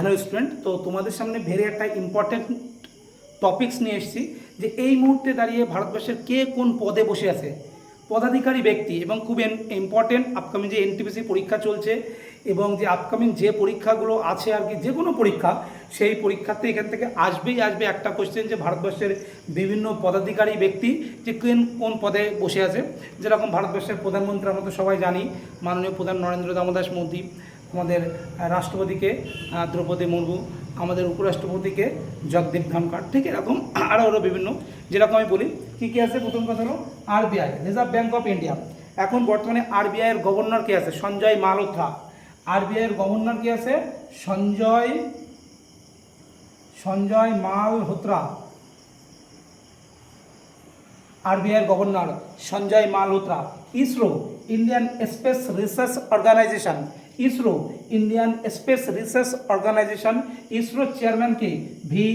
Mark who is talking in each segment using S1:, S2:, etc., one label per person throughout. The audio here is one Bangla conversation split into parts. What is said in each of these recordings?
S1: হ্যালো স্টুডেন্ট তো তোমাদের সামনে ভেরি একটা ইম্পর্টেন্ট টপিকস নিয়ে এসেছি যে এই মুহূর্তে দাঁড়িয়ে ভারতবর্ষের কে কোন পদে বসে আছে। পদাধিকারী ব্যক্তি এবং খুব ইম্পর্টেন্ট আপকামিং যে এনটিপিসি পরীক্ষা চলছে এবং যে আপকামিং যে পরীক্ষাগুলো আছে আর কি, যে কোনো পরীক্ষা, সেই পরীক্ষাতে এখান থেকে আসবেই আসবে একটা কোশ্চেন যে ভারতবর্ষের বিভিন্ন পদাধিকারী ব্যক্তি যে কোন কোন পদে বসে আছে। যেরকম ভারতবর্ষের প্রধানমন্ত্রী আমরা তো সবাই জানি, মাননীয় প্রধান নরেন্দ্র দামোদাস মোদী আমাদের রাষ্ট্রপতিকে দ্রৌপদী মুর্মু, আমাদের উপরাষ্ট্রপতিকে জগদীপ ধনখড়, ঠিক এরকম আরও আরও বিভিন্ন, যেরকম আমি বলি, কী কী আছে? প্রথম কথা হলো RBI reserve bank of India এখন বর্তমানে আরবিআইয়ের গভর্নর কে আছে? সঞ্জয় মালহোত্রা। আরবিআইয়ের গভর্নর কে আছে? Sanjay Sanjay Malhotra. আরবিআইয়ের governor Sanjay Malhotra. ISRO Indian space research organisation ISRO Indian space research organisation ISRO চেয়ারম্যানকে ভি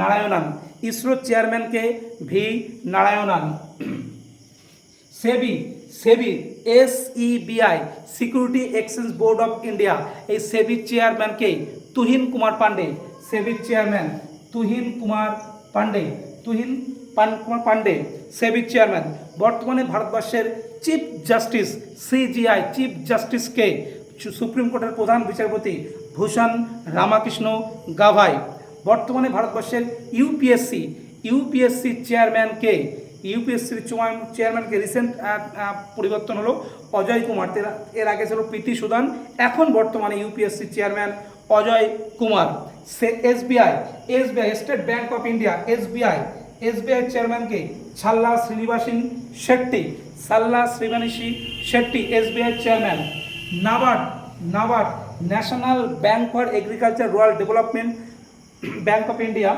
S1: নারায়ণন। ইসরো চেয়ারম্যানকে V Narayanan. SEBI SEBI, S EBI security exchange board of India. এই সেবির চেয়ারম্যানকে তুহিন কুমার পান্ডে সেবির চেয়ারম্যান তুহিন কুমার পান্ডে তুহিন পান, কুমার পান্ডে সেবির চেয়ারম্যান। বর্তমানে ভারতবর্ষের চিফ জাস্টিস সিজিআই চিফ জাস্টিসকে সুপ্রিম কোর্টের প্রধান বিচারপতি ভূষণ রামাকৃষ্ণ গাভাই। বর্তমানে ভারতবর্ষের ইউপিএসসি ইউপিএসসি চেয়ারম্যানকে ইউপিএসসির চেয়ারম্যানকে রিসেন্ট পরিবর্তন হলো অজয় কুমার। এর আগে ছিল প্রীতি সুদান, এখন বর্তমানে UPSC chairman Ajay Kumar. Say SBI SBI, state bank of India, SBI SBI চেয়ারম্যানকে Challa Sreenivasulu Setty. Challa Sreenivasulu Setty, SBI chairman. NABARD NABARD national bank for agriculture rural development, bank of India.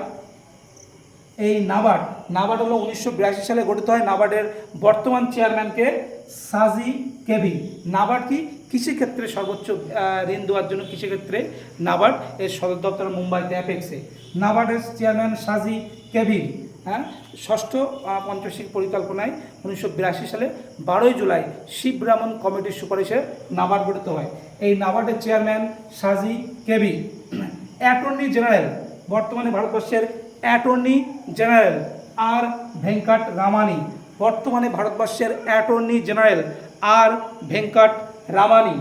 S1: এই নাবার্ড নাবার্ড হলো উনিশশো বিরাশি সালে গঠিত হয় নাবার্ডের বর্তমান চেয়ারম্যানকে সাজি কেভি নাবার্ড কি? কৃষিক্ষেত্রে সর্বোচ্চ ঋণ দেওয়ার জন্য কৃষিক্ষেত্রে নাবার্ড। এর সদর দপ্তর মুম্বাইতে অ্যাপেক্সে নাবার্ডের চেয়ারম্যান সাজি কেভি হ্যাঁ? ষষ্ঠ আহ, পঞ্চশিক পরিকল্পনায় উনিশশো বিরাশি সালে বারোই জুলাই শিবরামন কমিটির সুপারিশে নাবার্ড গঠিত হয়। এই নাবার্ডের চেয়ারম্যান সাজি কেবি। অ্যাটর্নি জেনারেল বর্তমানে ভারতবর্ষের অ্যাটর্নি জেনারেল আর ভেঙ্কট রামানি। বর্তমানে ভারতবর্ষের attorney general R Venkata Ramani.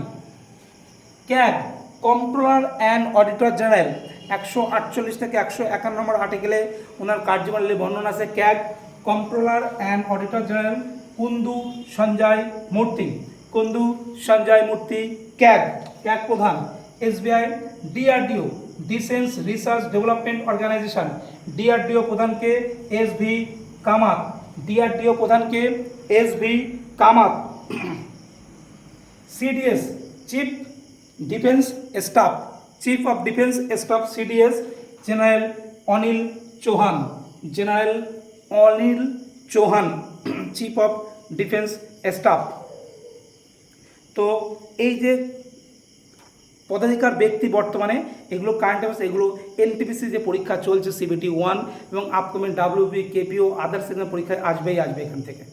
S1: CAG controller and auditor general একশো আটচল্লিশ থেকে একশো একান্ন নম্বর আর্টিকেলে ওনার কার্যবলী বর্ণনা আছে। CAG controller and auditor general কুন্দু Sanjay Murthy. কুন্দু Sanjay Murthy CAG CAG প্রধান। SBI DRDO defence research development organisation DRDO প্রধানকে এস ভি কামাত ডিআরডিও প্রধানকে S V Kamat CDS chief defence staff chief of defence staff CDS general Anil Chauhan general Anil Chauhan chief of defence staff তো এই যে পদাধিকার ব্যক্তি বর্তমানে, এগুলো কারেন্ট অ্যাফেয়ার্স এগুলো এনটিপিসি যে পরীক্ষা চলছে সিবিটি ওয়ান এবং আপকামিং ডাব্লিউবি কেপিও আদার্স পরীক্ষায় আসবেই, আসবে এখান থেকে।